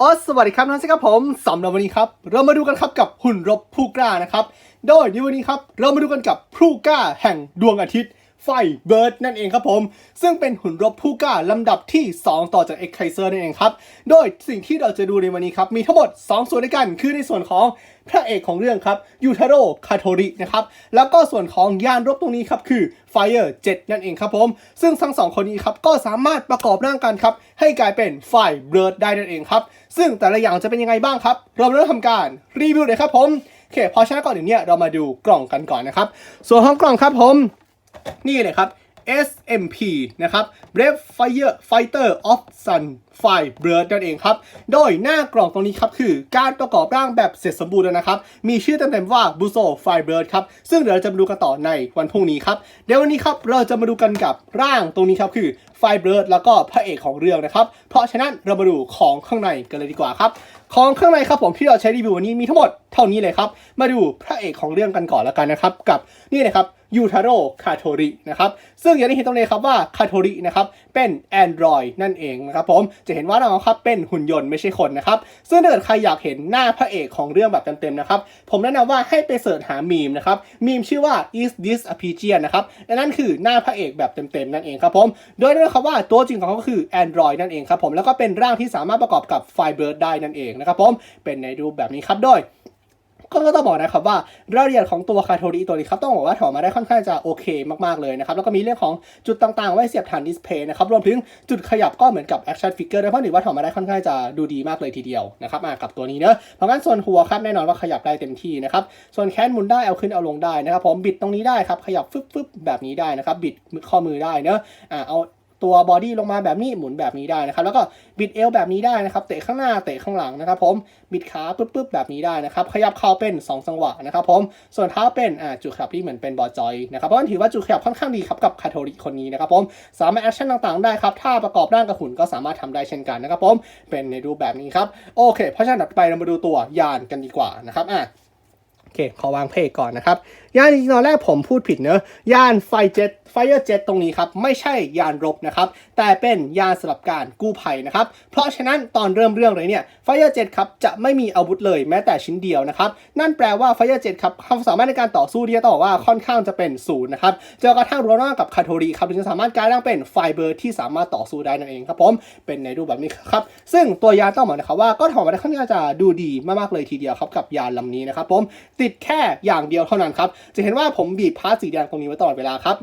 ออสวัสดีครับนั่นสิครับผมสำหรับวันนี้ครับ เรามาดูกันครับกับหุ่นรบผู้กล้านะครับ โดยในวันนี้ครับ เรามาดูกันกับผู้กล้าแห่งดวงอาทิตย์ ไฟเบิร์ดนั่นเองครับผม ซึ่งเป็นหุ่นรบผู้กล้าลำดับที่ 2 ต่อจากเอ็กไคเซอร์นั่นเองครับ โดยสิ่งที่เราจะดูในวันนี้ครับ มีทั้งหมด 2 ส่วนด้วยกัน คือในส่วนของพระเอกของเรื่องครับยูทาโร่คาโทรินะครับ แล้วก็ส่วนของยานรบตรงนี้ครับ คือ Fire 7 นั่นเองครับผม ซึ่งทั้งสองคนนี้ครับ ก็สามารถประกอบร่างกันครับ ให้กลายเป็นไฟเบิร์ดได้นั่นเองครับ ซึ่งแต่ละอย่างจะเป็นยังไงบ้างครับ เราเริ่มทำการรีวิวเลยครับผมโอเคพอชนะก่อนอื่นเนี่ยเรามาดูกล่องกันก่อนนะครับ ส่วนของกล่องครับผม นี่เลยครับ SMP นะครับ Brave Fire Fighter of Sun Fire Bird นั่นเองครับ โดยหน้ากล่องตรงนี้ครับคือการประกอบร่างแบบเสร็จสมบูรณ์แล้วนะครับ มีชื่อเต็มๆว่า Buso Fire Bird ครับ ซึ่งเดี๋ยวเราจะมาดูกันต่อในวันพรุ่งนี้ครับ เดี๋ยววันนี้ครับเราจะมาดูกันกับร่างตรงนี้ครับคือ Fire Bird แล้วก็พระเอกของเรื่องนะครับ เพราะฉะนั้นเรามาดูของข้างในกันเลยดีกว่าครับ ของข้างในครับผมที่เราใช้รีวิววันนี้มีทั้งหมด เท่านี้เลยครับ มาดูพระเอกของเรื่องกันก่อนแล้วกันนะครับ กับนี่เลยครับยูทาโร่คาโทรินะครับซึ่งอย่างที่เห็นตรงนี้ครับว่าคาโทรินะครับเป็น Android นั่นเองนะครับผมจะเห็นว่าเราครับเป็นหุ่นยนต์ไม่ใช่คนนะครับซึ่งถ้าเกิดใครอยากเห็นหน้าพระเอกของเรื่องแบบเต็มๆนะครับผมแนะนำว่าให้ไปเสิร์ชหามีมนะครับมีมชื่อว่า is this a pigeon นะครับและนั่นคือหน้าพระเอกแบบเต็มๆนั่นเองครับผมโดยนั่นครับว่าตัวจริงของเขาก็คือ Android นั่นเองครับผมแล้วก็เป็นร่างที่สามารถประกอบกับ Firebird ได้นั่นเองนะครับผมเป็นในรูปแบบนี้ครับโดย ก็ต้องบอกนะครับว่ารายละเอียดของตัวคาโทริตัวนี้ครับต้องบอกว่าถอดมาได้ค่อนข้างจะโอเคมากๆเลยนะครับแล้วก็มีเรื่องของจุดต่างๆ ไว้เสียบฐานดิสเพย์นะครับรวมถึงจุดขยับก็เหมือนกับแอคชั่นฟิกเกอร์ด้วยเพราะถือว่าถอดมาได้ค่อนข้างจะดูดีมากเลยทีเดียวนะครับมากับตัวนี้เนอะเพราะงั้นส่วนหัวครับแน่นอนว่าขยับได้เต็มที่นะครับส่วนแขนหมุนได้เอาขึ้นเอาลงได้นะครับผมบิดตรงนี้ได้ครับขยับฟึบฟึบแบบนี้ได้นะครับบิดข้อมือได้เนอะอ่าเอา ตัวบอดี้ลงมาแบบนี้หมุนแบบนี้ได้นะครับ แล้วก็บิดเอวแบบนี้ได้นะครับ เตะข้างหน้าเตะข้างหลังนะครับ ผมบิดขาปึ๊บปึ๊บแบบนี้ได้นะครับ ขยับเข่าเป็น 2 จังหวะนะครับ ผมส่วนเท้าเป็นอ่าจุดขยับที่เหมือนเป็นบอจอยนะครับเพราะฉันถือว่าจุดขยับค่อนข้างดีครับกับคาโทริคนนี้นะครับ ผมสามารถแอคชั่นต่างๆได้ครับถ้าประกอบร่างกับหุ่นก็สามารถทำได้เช่นกันนะครับ ผมเป็นในรูปแบบนี้ครับโอเค เพราะฉะนั้นต่อไปเรามาดูตัวยานกันดีกว่านะครับอะโอเคขอวางเพลงก่อนนะครับ ยานจริงๆตอนแรกผมพูดผิดเนอะยานไฟเจ็ตไฟเออร์เจ็ตตรงนี้ครับ ไม่ใช่ยานรบนะครับ แต่เป็นยานสำหรับการกู้ภัยนะครับ เพราะฉะนั้นตอนเริ่มเรื่องเลยเนี่ยไฟเออร์เจ็ตครับจะไม่มีอาวุธเลยแม้แต่ชิ้นเดียวนะครับ นั่นแปลว่าไฟเออร์เจ็ตครับความสามารถในการต่อสู้ที่จะต้องบอกว่าค่อนข้างจะเป็นศูนย์นะครับจนกระทั่งรวมร่ากับคาโทริครับถึงจะสามารถกลายร่างเป็นไฟเบอร์ที่สามารถต่อสู้ได้นั่นเองครับผมเป็นในรูปแบบนี้ครับซึ่งตัวยานต้องบอกนะครับว่าก็ถอมาได้ค่อนข้างจะดูดีมากๆเลยทีเดียวครับกับยานลำนี้นะครับผมติดแค่อย่างเดียวเท่านั้นครับจะเห็นว่าผมบีบพาร์ทสีแดงตรงนี้ไว้ตลอดเวลาครับ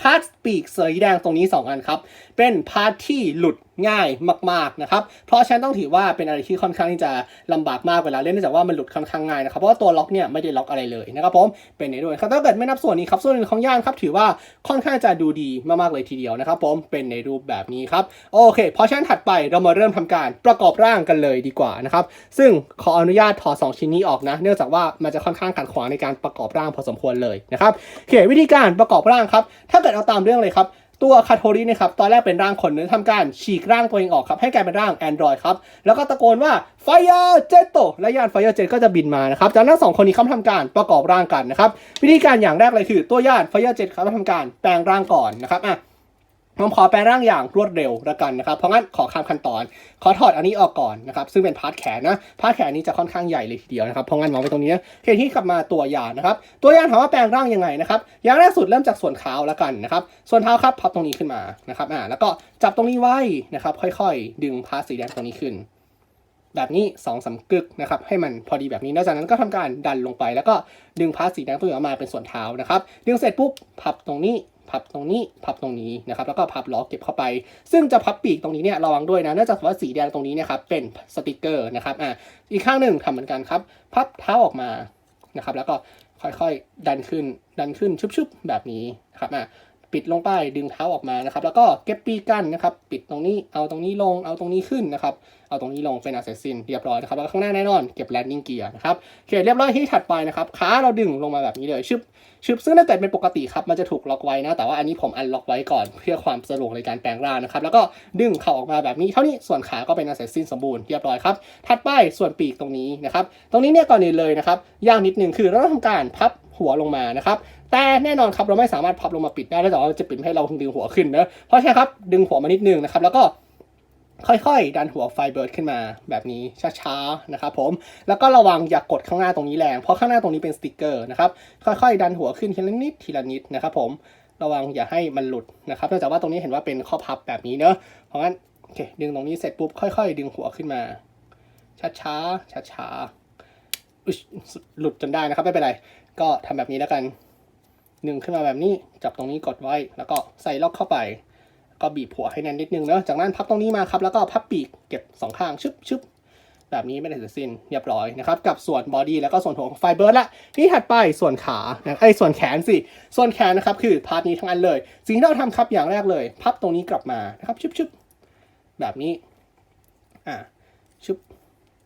พาร์ทปีกสีแดงตรงนี้ 2 อันครับ เป็นพาร์ทที่หลุด ง่ายมากๆนะครับ เพราะฉะนั้นต้องถือว่าเป็นอะไรที่ค่อนข้างที่จะลำบากมากเวลาเล่นเนื่องจากว่ามันหลุดค่อนข้างง่ายนะครับ เพราะว่าตัวล็อกเนี่ยไม่ได้ล็อกอะไรเลยนะครับผม เป็นในด้วยครับถ้าเกิดไม่นับส่วนนี้ครับ ส่วนอื่นของย่านครับถือว่าค่อนข้างจะดูดีมากๆเลยทีเดียวนะครับผม เป็นในรูปแบบนี้ครับ โอเค เพราะฉะนั้นถัดไปเรามาเริ่มทำการประกอบร่างกันเลยดีกว่านะครับ ซึ่งขออนุญาตถอดสองชิ้นนี้ออกนะ เนื่องจากว่ามันจะค่อนข้างขัดขวางในการประกอบร่างพอสมควรเลยนะครับโอเควิธีการประกอบร่างครับ ถ้าเกิดเอาตามเรื่องเลยครับ ตัวคาโทริเนี่ยครับตอนแรกเป็นร่างคนเนื้อทำการฉีกร่างตัวเองออกครับให้กลายเป็นร่างแอนดรอยครับแล้วก็ตะโกนว่าไฟเจตโตและยาน Fire Jet ก็จะบินมานะครับจากนั้นสองคนนี้เขาทำการประกอบร่างกันนะครับวิธีการอย่างแรกเลยคือ ตัวยาน Fire Jet เขาทำการแปลงร่างก่อนนะครับอะ ผมขอแปลงร่างอย่างรวดเร็วล้วกันนะครับ เพราะงั้นขอข้ามขั้นตอน ขอถอดอันนี้ออกก่อนนะครับซึ่งเป็นพาร์ทแขนนะพาร์ทแขนนี้จะค่อนข้างใหญ่เลยทีเดียวนะครับเพราะงั้นมองไปตรงนี้นะโอเคที่กลับมาตัวยานนะครับตัวยานถามว่าแปลงร่างยังไงนะครับอย่างแรกสุดเริ่มจากส่วนเท้าล้วกันนะครับส่วนเท้าครับพับตรงนี้ขึ้นมานะครับอ่าแล้วก็จับตรงนี้ไว้นะครับค่อยๆ ดึงพาร์ทสีแดงตรงนี้ขึ้น แบบนี้2องสามกึกนะครับให้มันพอดีแบบนี้แล้วจากนั้นก็ทำการดันลงไป แล้วก็ดึงพาร์ทสีแดงตัวนี้ออกมาเป็นส่วนเท้านะครับดึงเสร็จปุ๊บพับตรงนี้ พับตรงนี้พับตรงนี้นะครับแล้วก็พับล้อเก็บเข้าไป ซึ่งจะพับปีกตรงนี้เนี่ยระวังด้วยนะเนื่องจากว่าสีแดงตรงนี้เนี่ยครับเป็นสติกเกอร์นะครับอ่าอีกข้างหนึ่งทำเหมือนกันครับ พับเท้าออกมานะครับแล้วก็ค่อยๆดันขึ้นดันขึ้นชุบๆแบบนี้ครับอ่า ปิดลงไปดึงเท้าออกมานะครับ แล้วก็เก็บปีกกันนะครับ ปิดตรงนี้เอาตรงนี้ลงเอาตรงนี้ขึ้นนะครับ เอาตรงนี้ลงเป็นอาเซซินเรียบร้อยนะครับแล้วข้างหน้าแน่นอนเก็บแลนดิ้งเกียร์นะครับโอเคเรียบร้อยที่ถัดไปนะครับขาเราดึงลงมาแบบนี้เลยชึบชึบซึ่งถ้าเกิดเป็นปกติครับมันจะถูกล็อกไว้นะ แต่ว่าอันนี้ผมอันล็อกไว้ก่อน เพื่อความสะดวกในการแปลงร่างนะครับ แล้วก็ดึงเข่าออกมาแบบนี้เท่านี้ส่วนขาก็เป็นอาเซซินสมบูรณ์เรียบร้อยครับถัดไปส่วนปีกตรงนี้นะครับ ตรงนี้เนี่ยก่อนอื่นเลยนะครับยากนิดนึงคือเราต้องทำการพับหัวลงมานะครับ แต่แน่นอนครับเราไม่สามารถพับลงมาปิดได้แล้วแต่ว่าจะปิดให้เราดึงหัวขึ้นเนอะเพราะฉะนั้นครับดึงหัวมานิดนึงนะครับ แล้วก็ค่อยๆ ดันหัวไฟเบิร์ดขึ้นมาแบบนี้ช้าๆนะครับผมแล้วก็ระวังอย่ากกดข้างหน้าตรงนี้แรงเพราะข้างหน้าตรงนี้เป็นสติกเกอร์นะครับค่อยๆ ดันหัวขึ้นทีละนิดทีละนิดนะครับผมระวังอย่าให้มันหลุดนะครับเนื่องจากว่าตรงนี้เห็นว่าเป็นข้อพับแบบนี้เนอะเพราะงั้นโอเคดึงตรงนี้เสร็จปุ๊บค่อย ๆ ดึงหัวขึ้นมาช้าๆช้าๆอุ๊ยหลุดจนได้นะครับไม่เป็นไร ก็ทำแบบนี้แล้วกัน ดึงขึ้นมาแบบนี้ จับตรงนี้กดไว้ แล้วก็ใส่ล็อกเข้าไป ก็บีบหัวให้แน่นนิดนึงเนอะจากนั้นพับตรงนี้มาครับ แล้วก็พับปีกเก็บสองข้างชึบชึบแบบนี้ไม่ได้เสร็จสิ้นเรียบร้อยนะครับ กับส่วนบอดี้แล้วก็ส่วนหัวของไฟเบิร์ดละที่ถัดไปส่วนขาไอ้ส่วนแขนสิ ส่วนแขนนะครับคือพาร์ทนี้ทั้งอันเลย สิ่งที่เราทำครับอย่างแรกเลย พับตรงนี้กลับมานะครับชึบชึบแบบนี้อ่าชึบ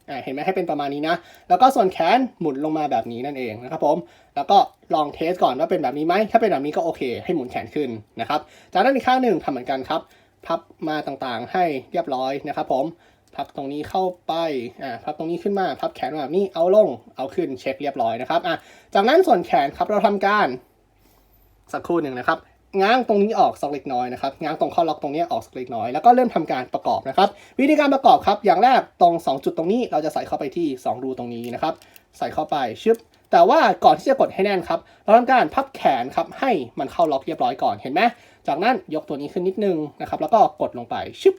อ่าเห็นไหมให้เป็นประมาณนี้นะ แล้วก็ส่วนแขนหมุนลงมาแบบนี้นั่นเองนะครับผมแล้วก็ ลองเทสก่อนว่าเป็นแบบนี้ไหม ถ้าเป็นแบบนี้ก็โอเค ให้หมุนแขนขึ้นนะครับ จากนั้นอีกข้างหนึ่งทำเหมือนกันครับ พับมาต่างๆให้เรียบร้อยนะครับผม พับตรงนี้เข้าไป อ่า พับตรงนี้ขึ้นมา พับแขนแบบนี้ เอาลง เอาขึ้น เช็คเรียบร้อยนะครับ อะ จากนั้นส่วนแขนครับเราทำการ สักครู่หนึ่งนะครับง้างตรงนี้ออกสักเล็กน้อยนะครับ ง้างตรงข้อล็อกตรงนี้ออกสักเล็กน้อย แล้วก็เริ่มทำการประกอบนะครับ วิธีการประกอบครับ อย่างแรกตรง 2 จุดตรงนี้เราจะใส่เข้าไปที่ 2 รูตรงนี้นะครับ ใส่เข้าไปชึบ แต่ว่าก่อนที่จะกดให้แน่นครับ เราทำการพับแขนครับให้มันเข้าล็อกเรียบร้อยก่อนเห็นไหมจากนั้นยกตัวนี้ขึ้นนิดนึงนะครับ แล้วก็กดลงไปชึบ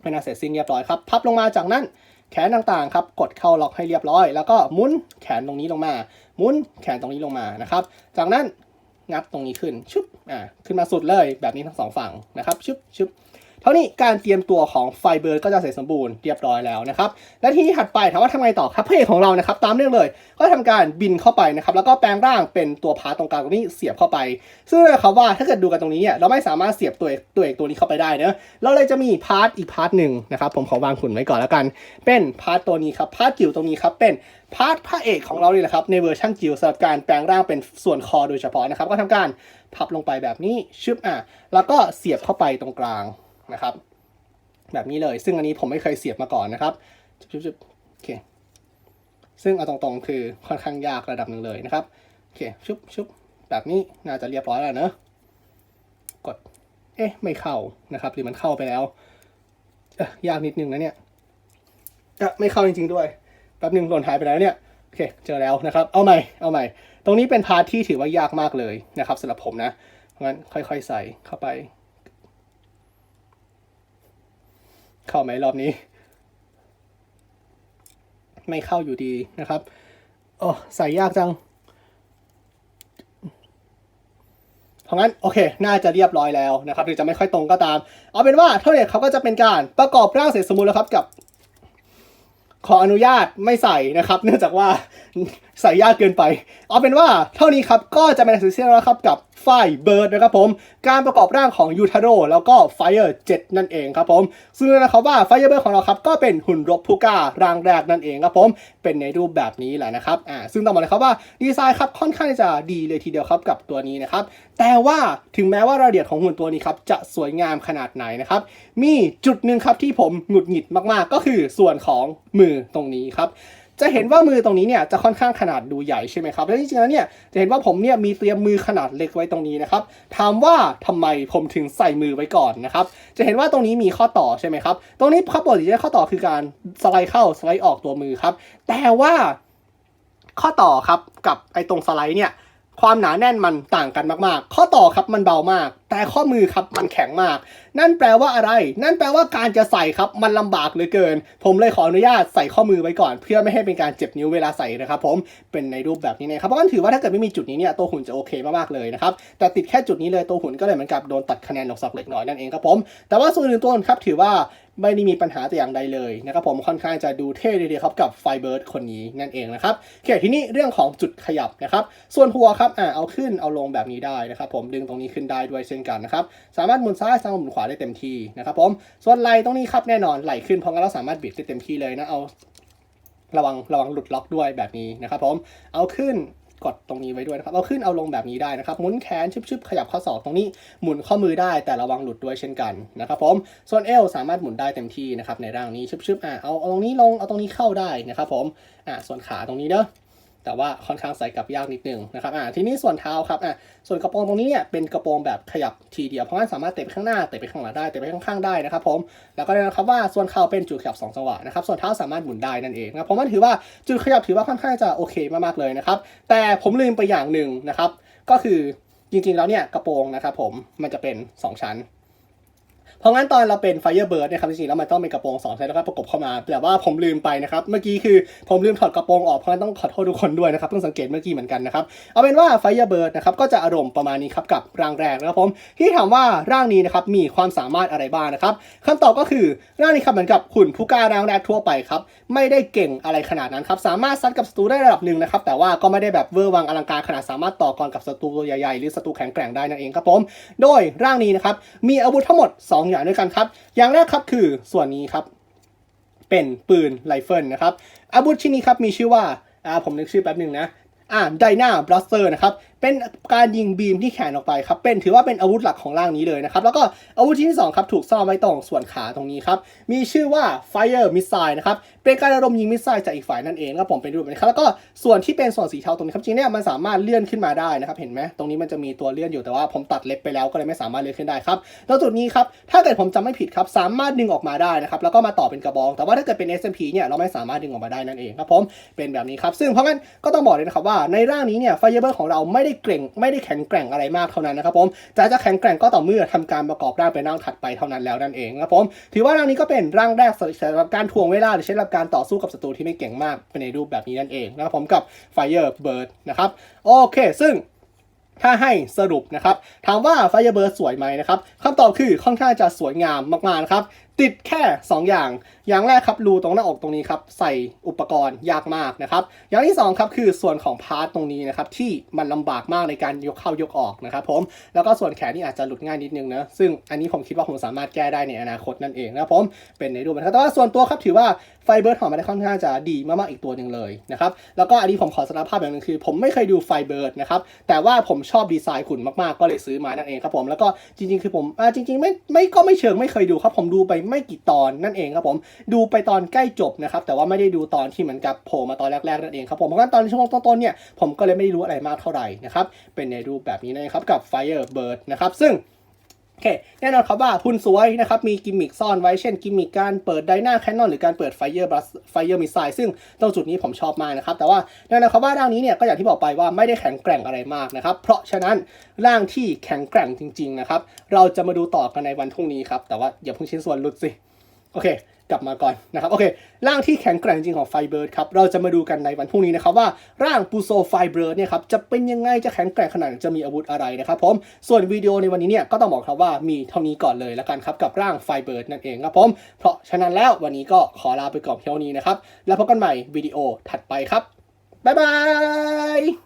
เป็นอันเสร็จสิ้นเรียบร้อยครับ พับลงมาจากนั้นแขนต่างๆครับ กดเข้าล็อกให้เรียบร้อย แล้วก็หมุนแขนตรงนี้ลงมาหมุนแขนตรงนี้ลงมานะครับ จากนั้นงัดตรงนี้ขึ้นชึบอ่าขึ้นมาสุดเลยแบบนี้ทั้งสองฝั่งนะครับชึบชึบ ท่านี้การเตรียมตัวของไฟเบิร์ดก็จะเสร็จสมบูรณ์เรียบร้อยแล้วนะครับ และที่ถัดไปถามว่าทำไงต่อครับพระเอกของเรานะครับตามเรื่องเลย ก็ทำการบินเข้าไปนะครับแล้วก็แปลงร่างเป็นตัวพาร์ตตรงกลางตรงนี้เสียบเข้าไป ซึ่งนะครับว่าถ้าเกิดดูกันตรงนี้เนี่ยเราไม่สามารถเสียบตัวเอกตัวเอกตัวนี้เข้าไปได้เนอะเราเลยจะมีพาร์ทอีกพาร์ทหนึ่งนะครับผมขอวางหุ่นไว้ก่อนแล้วกัน เป็นพาร์ทตัวนี้ครับพาร์ทจิ๋วตรงนี้ครับเป็นพาร์ทพระเอกของเราเลยแหละครับในเวอร์ชันจิ๋วสำหรับการแปลงร่างเป็นส่วนคอโดยเฉพาะนะครับก็ทำการพับลงไปแบบนี้ชึบอะแล้วก็เสียบเข้าไปตรงกลาง นะครับ แบบนี้เลย ซึ่งอันนี้ผมไม่เคยเสียบมาก่อนนะครับชึบชึบชึบโอเค ซึ่งเอาตรงๆ คือค่อนข้างยากระดับหนึ่งเลยนะครับ โอเค ชุบชุบแบบนี้น่าจะเรียบร้อยแล้วเนอะกด เอ๊ะ ไม่เข้านะครับ หรือมันเข้าไปแล้วเอ๊ะยากนิดนึงนะเนี่ยจะไม่เข้าจริงๆด้วย แป๊บหนึ่งหล่นหายไปแล้วเนี่ย โอเค เจอแล้วนะครับ เอาใหม่ เอาใหม่ ตรงนี้เป็นพาร์ทที่ถือว่ายากมากเลยนะครับสำหรับผมนะเพราะงั้นค่อยๆใส่เข้าไป เข้าไหมรอบนี้ ไม่เข้าอยู่ดีนะครับโอ้ใส่ยากจังเพราะงั้นโอเค น่าจะเรียบร้อยแล้วนะครับหรือจะไม่ค่อยตรงก็ตาม เอาเป็นว่าเท่านี้เขาก็จะเป็นการประกอบร่างเสร็จสมบูรณ์แล้วครับกับ ขออนุญาตไม่ใส่นะครับ เนื่องจากว่าใส่ยากเกินไป เอาเป็นว่าเท่านี้ครับก็จะเป็นสิ่งที่แล้วครับกับ ไฟเบิร์ดนะครับผม การประกอบร่างของยูทาโร่แล้วก็ไฟเออร์7นั่นเองครับผม ซึ่งนะครับว่าไฟเบิร์ดของเราครับก็เป็นหุ่นรบผู้กล้าร่างแรกนั่นเองครับผม เป็นในรูปแบบนี้แหละนะครับอ่าซึ่งต้องบอกเลยครับว่าดีไซน์ครับค่อนข้างจะดีเลยทีเดียวครับกับตัวนี้นะครับ แต่ว่าถึงแม้ว่ารายละเอียดของหุ่นตัวนี้ครับจะสวยงามขนาดไหนนะครับ มีจุดหนึ่งครับที่ผมหงุดหงิดมากๆ ก็คือส่วนของมือตรงนี้ครับ จะเห็นว่ามือตรงนี้เนี่ยจะค่อนข้างขนาดดูใหญ่ใช่ไหมครับและจริงๆแล้วเนี่ยจะเห็นว่าผมเนี่ยมีเตรียมมือขนาดเล็กไว้ตรงนี้นะครับถามว่าทำไมผมถึงใส่มือไว้ก่อนนะครับจะเห็นว่าตรงนี้มีข้อต่อใช่ไหมครับตรงนี้ครับปกติจะข้อต่อคือการสไลด์เข้าสไลด์ออกตัวมือครับแต่ว่าข้อต่อครับกับไอ้ตรงสไลด์เนี่ยความหนาแน่นมันต่างกันมากๆ ข้อต่อครับมันเบามากแต่ข้อมือครับมันแข็งมาก นั่นแปลว่าอะไร นั่นแปลว่าการจะใส่ครับมันลำบากเหลือเกิน ผมเลยขออนุญาตใส่ข้อมือไว้ก่อน เพื่อไม่ให้เป็นการเจ็บนิ้วเวลาใส่นะครับ ผมเป็นในรูปแบบนี้นะครับเพราะงั้นถือว่าถ้าเกิดไม่มีจุดนี้เนี่ยตัวหุ่นจะโอเคมากๆเลยนะครับแต่ติดแค่จุดนี้เลยตัวหุ่นก็เลยเหมือนกับโดนตัดคะแนนลงสักเล็กน้อยนั่นเองครับผมแต่ว่าส่วนอื่นตัวอื่นครับถือว่าไม่ได้มีปัญหาแต่อย่างใดเลยนะครับผมค่อนข้างจะดูเท่ดียวครับกับไฟเบิร์ดคนนี้นั่นเองนะครับโอเคทีนี้เรื่องของจุดขยับนะครับส่วนหัวครับอ่าเอาขึ้นเอาลงแบบนี้ได้นะครับผมดึงตรงนี้ขึ้นได้ด้วยเช่นกันนะครับ สามารถหมุนซ้ายสามารถหมุนขวาได้เต็มที่นะครับผม ส่วนไหล่ตรงนี้ครับแน่นอนไหล่ขึ้นเพราะงั้นเราสามารถบิดได้เต็มที่เลยนะ เอาระวังระวังหลุดล็อกด้วยแบบนี้นะครับผม เอาขึ้นกดตรงนี้ไว้ด้วยนะครับ เอาขึ้นเอาลงแบบนี้ได้นะครับหมุนแขนชึบๆ ขยับข้อศอกตรงนี้หมุนข้อมือได้แต่ระวังหลุดด้วยเช่นกันนะครับผมส่วนเอวสามารถหมุนได้เต็มที่นะครับในร่างนี้ชึบๆอะเอาเอาตรงนี้ลงเอาตรงนี้เข้าได้นะครับผมอะส่วนขาตรงนี้เนอะ แต่ว่าค่อนข้างใส่กับยากนิดนึงนะครับอ่าทีนี้ส่วนเท้าครับอ่าส่วนกระโปรงตรงนี้เนี่ยเป็นกระโปรงแบบขยับทีเดียวเพราะงั้นสามารถเตะไปข้างหน้าเตะไปข้างหลังได้เตะไปข้างๆได้นะครับผมแล้วก็แน่นอนครับว่าส่วนเข่าเป็นจุดขยับสองจังหวะนะครับส่วนเท้าสามารถหมุนได้นั่นเองนะครับผมว่าถือว่าจุดขยับถือว่าค่อนข้างจะโอเคมากๆเลยนะครับแต่ผมลืมไปอย่างหนึ่งนะครับก็คือจริงๆแล้วเนี่ยกระโปรงนะครับผมมันจะเป็น 2 ชั้น เพราะงั้นตอนเราเป็น Firebird เนี่ยครับจริงๆแล้วมันต้องเป็นกระโปรงสองชั้นแล้วก็ประกบเข้ามา แต่ว่าผมลืมไปนะครับ เมื่อกี้คือผมลืมถอดกระโปรงออกเพราะงั้นต้องขอโทษทุกคนด้วยนะครับเพิ่งสังเกตเมื่อกี้เหมือนกันนะครับเอาเป็นว่า Firebird นะครับก็จะอารมณ์ประมาณนี้ครับกับร่างแรกนะครับผมที่ถามว่าร่างนี้นะครับมีความสามารถอะไรบ้างนะครับคำตอบก็คือร่างนี้ครับเหมือนกับหุ่นผู้กล้าร่างแรกทั่วไปครับไม่ได้เก่งอะไรขนาดนั้นครับสามารถซัดกับศัตรูได้ระดับหนึ่งนะครับแต่ว่าก็ไม่ได้แบบเวอร์วังอลังการขนาดสามารถต่อกรกับศัตรูตัวใหญ่ๆหรือศัตรูแข็งแกร่งได้นั่นเองครับผมโดยร่างนี้นะครับมีอาวุธทั้งหมด 2อย่างด้วยกันครับ อย่างแรกครับคือส่วนนี้ครับ เป็นปืนไรเฟิลนะครับอาวุธชิ้นนี้ครับมีชื่อว่าอ่าผมนึกชื่อแป๊บหนึ่งนะอ่าไดนาบลัสเตอร์นะครับเป็นการยิงบีมที่แขนออกไปครับเป็นถือว่าเป็นอาวุธหลักของร่างนี้เลยนะครับแล้วก็อาวุธชิ้นที่สองครับถูกซ่อนไว้ตรงส่วนขาตรงนี้ครับมีชื่อว่า Fire Missile นะครับเป็นการระดมยิงมิสไซล์จากอีกฝ่ายนั่นเองครับผมเป็นรูปแบบนี้ครับแล้วก็ส่วนที่เป็นส่วนสีเทาตรงนี้ครับจริงๆเนี่ยมันสามารถเลื่อนขึ้นมาได้นะครับเห็นไหมตรงนี้มันจะมีตัวเลื่อนอยู่แต่ว่าผมตัดเล็บไปแล้วก็เลยไม่สามารถเลื่อนขึ้นได้ครับแล้วจุดนี้ครับถ้าเกิดผมจำไม่ผิดครับสามารถดึงออกมาได้นะครับแล้วก็มาต่อเป็นกระบอง แต่ว่าถ้าเกิดเป็น SMP เนี่ยเราไม่สามารถดึงออกมาได้นั่นเองครับผมเป็นแบบนี้ครับซึ่งเพราะงั้นก็ต้องบอกเลยนะครับว่าในร่างนี้เนี่ยไฟเบอร์ของเราไม่ได้เก่งไม่ได้แข็งแกร่งอะไรมากเท่านั้นนะครับผมแต่จะแข็งแกร่งก็ต่อเมื่อทำการประกอบร่างเป็นร่างถัดไปเท่านั้นแล้วนั่นเองครับผมถือว่าร่างนี้ก็เป็นร่างแรกสำหรับการทวงเวลาหรือใช้สำหรับการต่อสู้กับศัตรูที่ไม่เก่งมากเป็นในรูปแบบนี้นั่นเองนะครับผมกับ Firebird นะครับโอเค ซึ่งถ้าให้สรุปนะครับ ถามว่า Firebird สวยไหมนะครับคำตอบคือค่อนข้างจะสวยงามมากๆนะครับ ติดแค่ 2 อย่าง อย่างแรกครับรูตรงหน้าอกตรงนี้ครับใส่อุปกรณ์ยากมากนะครับ อย่างที่2ครับคือส่วนของพาร์ทตรงนี้นะครับที่มันลำบากมากในการยกเข้ายกออกนะครับผมแล้วก็ส่วนแขนนี่อาจจะหลุดง่ายนิดนึงนะซึ่งอันนี้ผมคิดว่าผมสามารถแก้ได้ในอนาคตนั่นเองนะครับผมเป็นในรูปนะครับแต่ว่าส่วนตัวครับถือว่าไฟเบิร์ดของมันได้ค่อนข้างจะดีมากๆอีกตัวหนึ่งเลยนะครับแล้วก็อันนี้ผมขอสารภาพอย่างหนึงคือ ผมไม่เคยดูไฟเบิร์ดนะครับแต่ว่าผมชอบดีไซน์ขุนมากๆก็เลยซื้อมานั่นเองครับผมแล้วก็จริงๆ คือผมอ่าจริงๆไม่ไม่ก็ไม่เชิงไม่เคยดูครับผมดูไปไม่กี่ตอนนั่นเองครับผมดูไปตอนใกล้จบนะครับแต่ว่าไม่ได้ดูตอนที่เหมือนกับโผล่มาตอนแรกๆนั่นเองครับผมเพราะงั้นตอนช่วงต้นๆเนี่ยผมก็เลยไม่ได้รู้อะไรมากเท่าไหร่นะครับเป็นในรูปแบบนี้นะครับกับ Firebird นะครับซึ่ง โอเคแน่นอนครับว่าพุ่นสวยนะครับมีกิมมิคซ่อนไว้เช่นกิมมิคการเปิดไดนาแคนนอนหรือการเปิดไฟเยอร์บัสไฟเยอร์มิสไซซึ่งตรงจุดนี้ผมชอบมากนะครับ แต่ว่าแน่นอนครับว่าร่างนี้เนี่ยก็อย่างที่บอกไปว่าไม่ได้แข็งแกร่งอะไรมากนะครับ เพราะฉะนั้นร่างที่แข็งแกร่งจริงๆนะครับเราจะมาดูต่อกันในวันพรุ่งนี้ครับแต่ว่าอย่าเพิ่งชิ้นส่วนหลุดสิ โอเค กลับมาก่อนนะครับ โอเค ร่างที่แข็งแกร่งจริงของไฟเบิร์ดครับ เราจะมาดูกันในวันพรุ่งนี้นะครับว่าร่างปูโซไฟเบิร์ดเนี่ยครับจะเป็นยังไง จะแข็งแกร่งขนาดจะมีอาวุธอะไรนะครับผม ส่วนวิดีโอในวันนี้เนี่ยก็ต้องบอกครับว่ามีเท่านี้ก่อนเลยแล้วกันครับกับร่างไฟเบิร์ดนั่นเองครับผม เพราะฉะนั้นแล้ววันนี้ก็ขอลาไปก่อนเท่านี้นะครับ แล้วพบกันใหม่วิดีโอถัดไปครับบ๊ายบาย